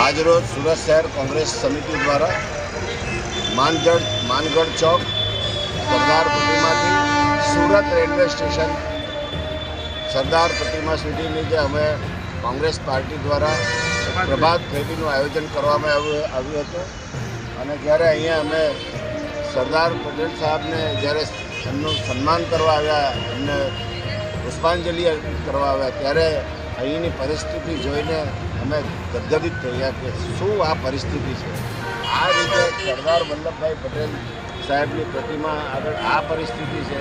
આજરોજ સુરત શહેર કોંગ્રેસ સમિતિ દ્વારા માનગઢ માનગઢ ચોક, સરદાર પ્રતિમાથી સુરત રેલવે સ્ટેશન, સરદાર પ્રતિમા સુધીની જે અમે કોંગ્રેસ પાર્ટી દ્વારા પ્રભાત ફેરીનું આયોજન કરવામાં આવ્યું આવ્યું હતું. અને જ્યારે અહીંયા અમે સરદાર પટેલ સાહેબને જ્યારે એમનું સન્માન કરવા આવ્યા, એમને પુષ્પાંજલિ કરવા આવ્યા, ત્યારે અહીંની પરિસ્થિતિ જોઈને અમે ગદગદિત થયા કે શું આ પરિસ્થિતિ છે? આ રીતે સરદાર વલ્લભભાઈ પટેલ સાહેબની પ્રતિમા આગળ આ પરિસ્થિતિ છે.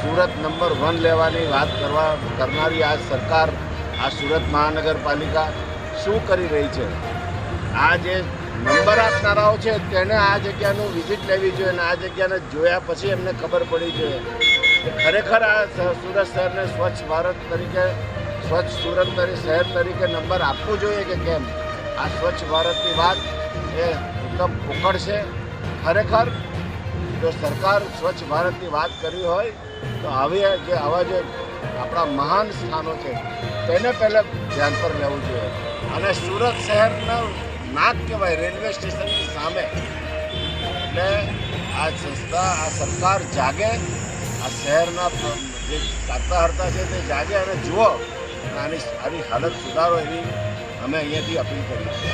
સુરત નંબર વન લેવાની વાત કરવા કરનારી આ સરકાર, આ સુરત મહાનગરપાલિકા શું કરી રહી છે? આ જે નંબર આપનારાઓ છે તેને આ જગ્યાનું વિઝિટ લેવી જોઈએ અને આ જગ્યાને જોયા પછી એમને ખબર પડી જોઈએ. ખરેખર આ સુરત શહેરને સ્વચ્છ ભારત તરીકે સ્વચ્છ સુરત તરી, શહેર તરીકે નંબર આપવું જોઈએ કે કેમ? આ સ્વચ્છ ભારતની વાત એ એકદમ છે. ખરેખર, જો સરકાર સ્વચ્છ ભારતની વાત કરી હોય, તો આવી જે, આવા જે આપણા મહાન સ્થાનો છે, તેને પહેલાં ધ્યાન પર લેવું જોઈએ. અને સુરત શહેરનો નાક કહેવાય, રેલવે સ્ટેશનની સામે. એટલે આ સંસ્થા, આ સરકાર જાગે, આ શહેરના જે હરતા છે તે જાગે. અને જુઓ આની આની હાલત સુધારો એવી અમે અહીંયાથી અપીલ કરી છે